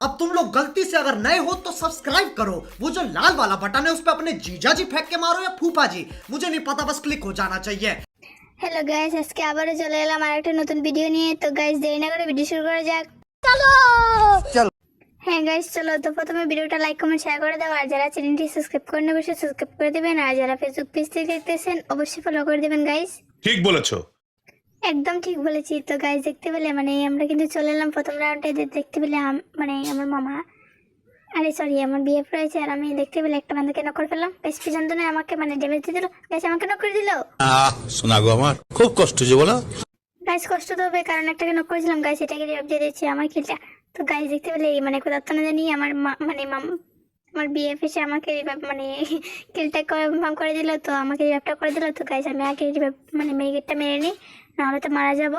अब तुम लोग गलती से अगर नए हो तो सब्सक्राइब करो वो जो लाल वाला बटन है उस पर अपने जीजा जी फेंक के मारो या फूफा जी मुझे नहीं पता बस क्लिक हो जाना चाहिए হ্যালো গাইস আজকে আবারও চলে এলাম আর একটা নতুন ভিডিও নিয়ে তো গাইস দেরি না করে ভিডিও শুরু করা যাক চলো হ্যাঁ গাইস চলো তো প্রথমে ভিডিওটা লাইক কমেন্ট শেয়ার করে দাও আর যারা চ্যানেলটি সাবস্ক্রাইব করে নেবে অবশ্যই সাবস্ক্রাইব করে দেবেন আর যারা ফেসবুক পেজ থেকে দেখতেছেন অবশ্যই ফলো করে দেবেন গাইস ঠিক বলেছো একদম ঠিক বলেছি। তো গাইস দেখতে পেলে মানে আমরা কিন্তু চলে এলাম প্রথম রাউন্ডে দেখতে পেলে মানে আমার মামা। আরে সরি আমার বিয়ে রয়েছে আর আমি দেখতে পেলে একটা বান্ধবকে নক করে ফেললাম। বেশ পর্যন্ত না আমাকে মানে ড্যামেজ দিয়ে দিল। গাইস আমাকে নক করে দিল। আহ শোনা গো আমার। খুব কষ্ট যে বলো। গাইস কষ্ট তো হবে কারণ একটাকে নক করেছিলাম। গাইস এটাকে রিভাইভ দিয়ে দিচ্ছে আমার কিলটা তো গাইস দেখতে পেলে মানে কোথাও তো না জানি আমার মা- মানে মাম আমার বিয়ে এসে আমাকে রিভাইভ মানে কিলটা কনফার্ম করে দিল। তো আমাকে রিভাইভটা করে দিল। তো গাইজ আমি আগে রিভাইভ মানে মেয়েগেটটা মেরে নিই। নাহলে তো মারা যাব।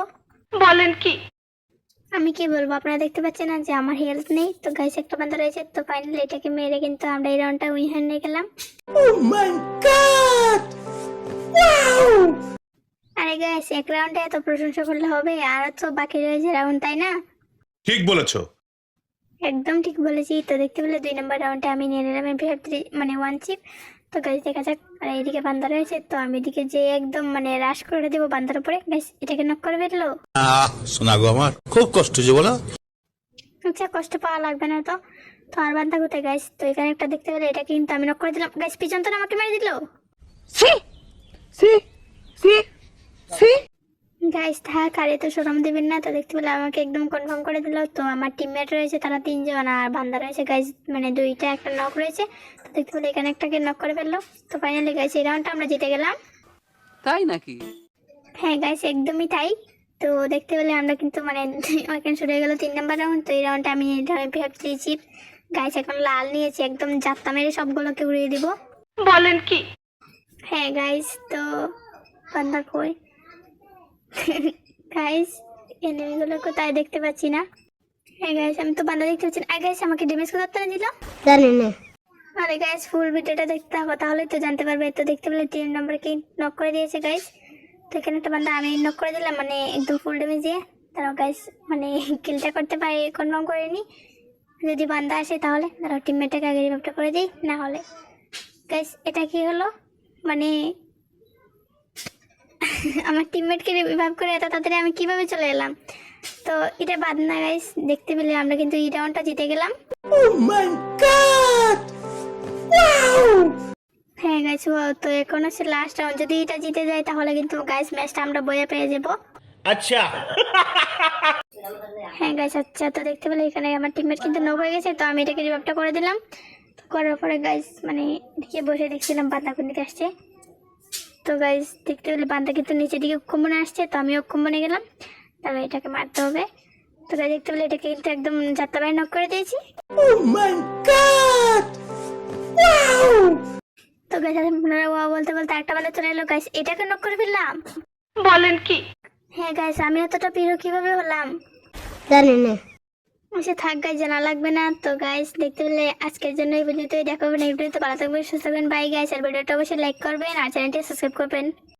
বলেন কি? আমি কি বলব? আপনারা দেখতে পাচ্ছেন না যে আমার হেলথ নেই। তো গাইস একটা বান্ধব রয়েছে। তো ফাইনালি এটাকে মেরে কিন্তু আমরা এই রাউন্ডটা উইন হয়ে নিয়ে গেলাম। আরে গাইস এক রাউন্ডে এত প্রশংসা করলে হবে? আর তো বাকি রয়েছে রাউন্ড তাই না? ঠিক বলেছ। একদম ঠিক বলেছি। তো দেখতে পেলে দুই নম্বর রাউন্ডে আমি নিয়ে নিলাম এমপি মানে ওয়ান চিপ তো গাছ দেখা যাক। আর এইদিকে বান্দা রয়েছে তো আমি এদিকে যে একদম মানে রাশ করে দেবো বান্দার উপরে। গাছ এটাকে নক করে ফেলল আহ শোনা গো আমার খুব কষ্ট যে বলো। আচ্ছা কষ্ট পাওয়া লাগবে না তো। তো আর বান্দা কোথায় গাছ তো এখানে একটা দেখতে পেলে এটা কিন্তু আমি নক করে দিলাম। গাইস পিছন তো আমাকে মেরে দিল? গাইস থাক আর এত সরম দেবেন না তো দেখতে পেলে আমাকে একদম কনফার্ম করে দিল। তো আমার টিমমেট রয়েছে তারা তিনজন আর বান্দা রয়েছে গাইস মানে দুইটা একটা নক রয়েছে। তো দেখতে পেলে এখানে একটাকে নক করে ফেলল। তো ফাইনালি গাইস এই রাউন্ডটা আমরা জিতে গেলাম। তাই নাকি? হ্যাঁ গাইস একদমই তাই। তো দেখতে পেলে আমরা কিন্তু মানে এখানে শুরু হয়ে গেলো তিন নাম্বার রাউন্ড তো এই রাউন্ডটা আমি ভাবছি চিপ গাইস এখন লাল নিয়েছি একদম যাত্রা মেরে সবগুলোকে উড়িয়ে দিব। বলেন কি? হ্যাঁ গাইস তো বান্দা কই? গাইস এনিমিগুলো কোথায় দেখতে পাচ্ছি না। হ্যাঁ গাইস আমি তো বান্দা দেখতে পাচ্ছি না। গাইস আমাকে ড্যামেজ কোথাও না দিল? জানি না। আরে গাইস ফুল ভিডিওটা দেখতে হবে তাহলে তো জানতে পারবে। তো দেখতে পেলে তিন নম্বরকে নক করে দিয়েছে গাইস তো এখানে একটা বান্দা আমি নক করে দিলাম মানে একদম ফুল ড্যামেজ দিয়ে। তারাও গাইস মানে কিলটা করতে পারি কনফার্ম করে নি যদি বান্দা আসে তাহলে তারাও টিমমেটটাকে আগে রিভাইভটা করে দিই না হলে। গাইস এটা কি হলো? মানে আমার টিমমেটকে রিভাইভ করে এত তাড়াতাড়ি আমি কীভাবে চলে এলাম? তো এটা বাদ না গাইস দেখতে পেলে আমরা কিন্তু এই রাউন্ডটা জিতে গেলাম। oh হ্যাঁ গাইস তো এখন আছে লাস্ট রাউন্ড যদি এটা জিতে যায় তাহলে কিন্তু গাইস ম্যাচটা আমরা বয়ে পেয়ে যাব। আচ্ছা। হ্যাঁ গাইস আচ্ছা তো দেখতে পেলে এখানে আমার টিমমেট কিন্তু নক হয়ে গেছে তো আমি এটাকে রিভাইভটা করে দিলাম। করার পরে গাইস মানে এদিকে বসে দেখছিলাম বাঁধাকপিতে আসছে। তো গাইস দেখতে পেলে বান্দা কিন্তু নিচের দিকে অক্ষমনে আসছে তো আমি অক্ষমনে গেলাম। তবে এটাকে মারতে হবে। তো গাইস দেখতে পেলে এটাকে কিন্তু একদম যাত্রা বাইরে নক করে দিয়েছি। তো গাইস আপনারা ওয়া বলতে বলতে একটা বেলা চলে এলো। গাইস এটাকে নক করে ফেললাম। বলেন কি? হ্যাঁ গাইস আমি অতটা প্রিয় কীভাবে হলাম? জানি না। সে থাক গাইস জানা লাগবে না। তো গাইস দেখতে পেলে আজকের জন্য এই ভিডিওতে দেখা হবে। এই ভিডিওতে ভালো থাকবেন, সুস্থ থাকবেন। বাই গাইস আর ভিডিওটা অবশ্যই লাইক করবেন, আর চ্যানেলটি সাবস্ক্রাইব করবেন।